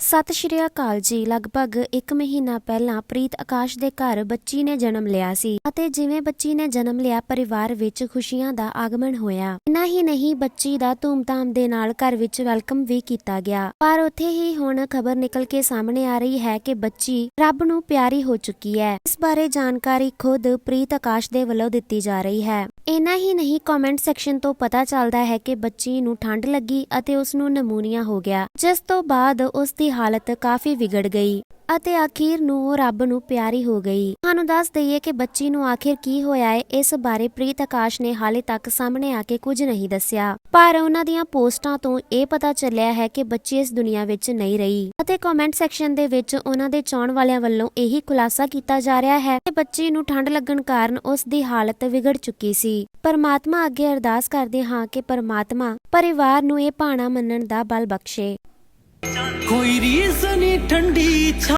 ਸਤਿ ਸ਼੍ਰੀ ਅਕਾਲ ਜੀ। ਲਗਭਗ 1 ਮਹੀਨਾ ਪਹਿਲਾਂ ਪ੍ਰੀਤ ਆਕਾਸ਼ ਦੇ ਘਰ ਬੱਚੀ ਨੇ ਜਨਮ ਲਿਆ ਸੀ ਅਤੇ ਜਿਵੇਂ ਬੱਚੀ ਨੇ ਜਨਮ ਲਿਆ, ਪਰਿਵਾਰ ਵਿੱਚ ਖੁਸ਼ੀਆਂ ਦਾ ਆਗਮਨ ਹੋਇਆ। ਇਨਾ ਹੀ ਨਹੀਂ, ਬੱਚੀ ਦਾ ਧੂਮਧਾਮ ਦੇ ਨਾਲ ਘਰ ਵਿੱਚ ਵੈਲਕਮ ਵੀ ਕੀਤਾ ਗਿਆ। ਪਰ ਉੱਥੇ ਹੀ ਹੁਣ ਖਬਰ ਨਿਕਲ ਕੇ ਸਾਹਮਣੇ ਆ ਰਹੀ ਹੈ ਕਿ ਬੱਚੀ ਰੱਬ ਨੂੰ ਪਿਆਰੀ ਹੋ ਚੁੱਕੀ ਹੈ। ਇਸ ਬਾਰੇ ਜਾਣਕਾਰੀ ਖੁਦ ਪ੍ਰੀਤ ਆਕਾਸ਼ ਦੇ ਵੱਲੋਂ ਦਿੱਤੀ ਜਾ ਰਹੀ ਹੈ। ਇਨਾ ਹੀ ਨਹੀਂ ਕਮੈਂਟ ਸੈਕਸ਼ਨ ਤੋਂ ਪਤਾ ਚੱਲਦਾ ਹੈ ਕਿ ਬੱਚੀ ਨੂੰ ਠੰਡ ਲੱਗੀ ਅਤੇ ਉਸ ਨੂੰ ਨਮੂਨੀਆ ਹੋ ਗਿਆ, ਜਿਸ ਤੋਂ ਬਾਅਦ ਉਸ ਦੀ ਹਾਲਤ ਕਾਫੀ ਵਿਗੜ ਗਈ। ਅਤੇ ਆਖੀਰ ਨੂੰ ਉਹ ਰੱਬ ਨੂੰ ਪਿਆਰੀ ਹੋ ਗਈ। ਤੁਹਾਨੂੰ ਦੱਸ ਦਈਏ ਕਿ ਬੱਚੀ ਨੂੰ ਆਖਿਰ ਕੀ ਹੋਇਆ ਹੈ ਇਸ ਬਾਰੇ ਪ੍ਰੀਤ ਆਕਾਸ਼ ਨੇ ਹਾਲੇ ਤੱਕ ਸਾਹਮਣੇ ਆ ਕੇ ਕੁਝ ਨਹੀਂ ਦੱਸਿਆ। ਪਰ ਉਹਨਾਂ ਦੀਆਂ ਪੋਸਟਾਂ ਤੋਂ ਇਹ ਪਤਾ ਚੱਲਿਆ ਹੈ ਕਿ ਬੱਚੀ ਇਸ ਦੁਨੀਆ ਵਿੱਚ ਨਹੀਂ ਰਹੀ। ਅਤੇ ਕਮੈਂਟ ਸੈਕਸ਼ਨ ਦੇ ਵਿੱਚ ਉਹਨਾਂ ਦੇ ਚਾਹਣ ਵਾਲਿਆਂ ਵੱਲੋਂ ਇਹੀ ਖੁਲਾਸਾ ਕੀਤਾ ਜਾ ਰਿਹਾ ਹੈ ਕਿ ਬੱਚੀ ਨੂੰ ਠੰਡ ਲੱਗਣ ਕਾਰਨ ਉਸ ਦੀ ਹਾਲਤ ਵਿਗੜ ਚੁੱਕੀ ਸੀ। ਪਰਮਾਤਮਾ ਅੱਗੇ ਅਰਦਾਸ ਕਰਦੇ ਹਾਂ ਕਿ ਪਰਮਾਤਮਾ ਪਰਿਵਾਰ ਨੂੰ ਇਹ ਭਾਣਾ ਮੰਨਣ ਦਾ ਬਲ ਬਖਸ਼ੇ। ਕੋਈ ਰੀਸ ਨਹੀਂ ਠੰਡੀ ਛਾਂ